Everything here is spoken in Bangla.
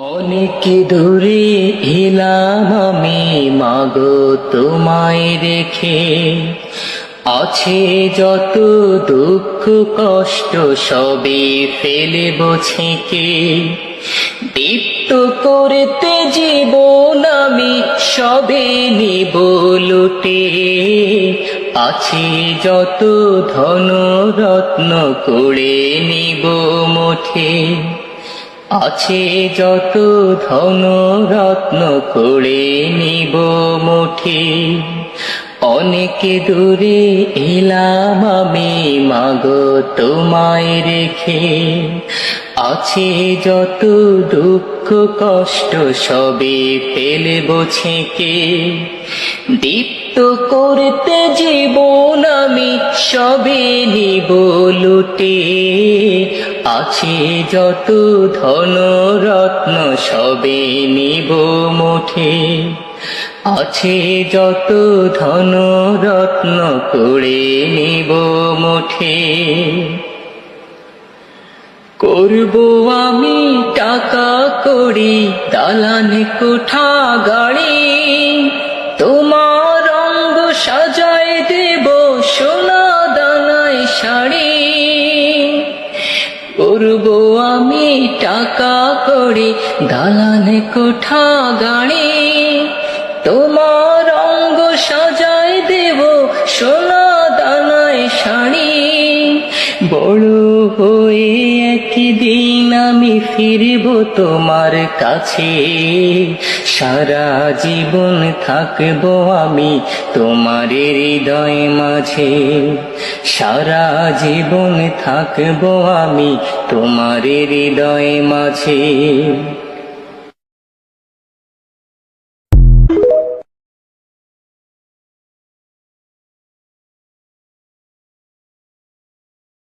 অনেক দূরে এলাম আমি, মাগো তোমায় রেখে আছে যত দুঃখ কষ্ট, সবে ফেলে ছেঁকে। দীপ্ত করতে জীবন আমি, সবে নিব লুটে। আছে যত ধন রত্ন করে নিব মুঠে। আছে যত ধন রত্ন করে নিব মুঠে। অনেক দূরে এলাম আমি, মাগো তোমায় রেখে। আছে যত দুঃখ কষ্ট সবে ফেলব ছেঁকে। দীপ্ত করতে জীবন আমি সবে নিব লুটে। আছে যত ধন রত্ন সবে নিব মুঠে। আছে যত ধন রত্ন করে নিব মুঠে। করব আমি টাকা করি, দালান কোঠা গাড়ি আমি টাকা করে দালানে কোঠা গাড়ি। তোমার অঙ্গ সাজাই দেব সোনা দানায় শাড়ি। বড় হয়ে একদিন আমি ফিরব তোমার কাছে। সারা জীবন থাকব আমি তোমার হৃদয় মাঝে। সারা জীবন থাকব আমি তোমার হৃদয় মাঝে।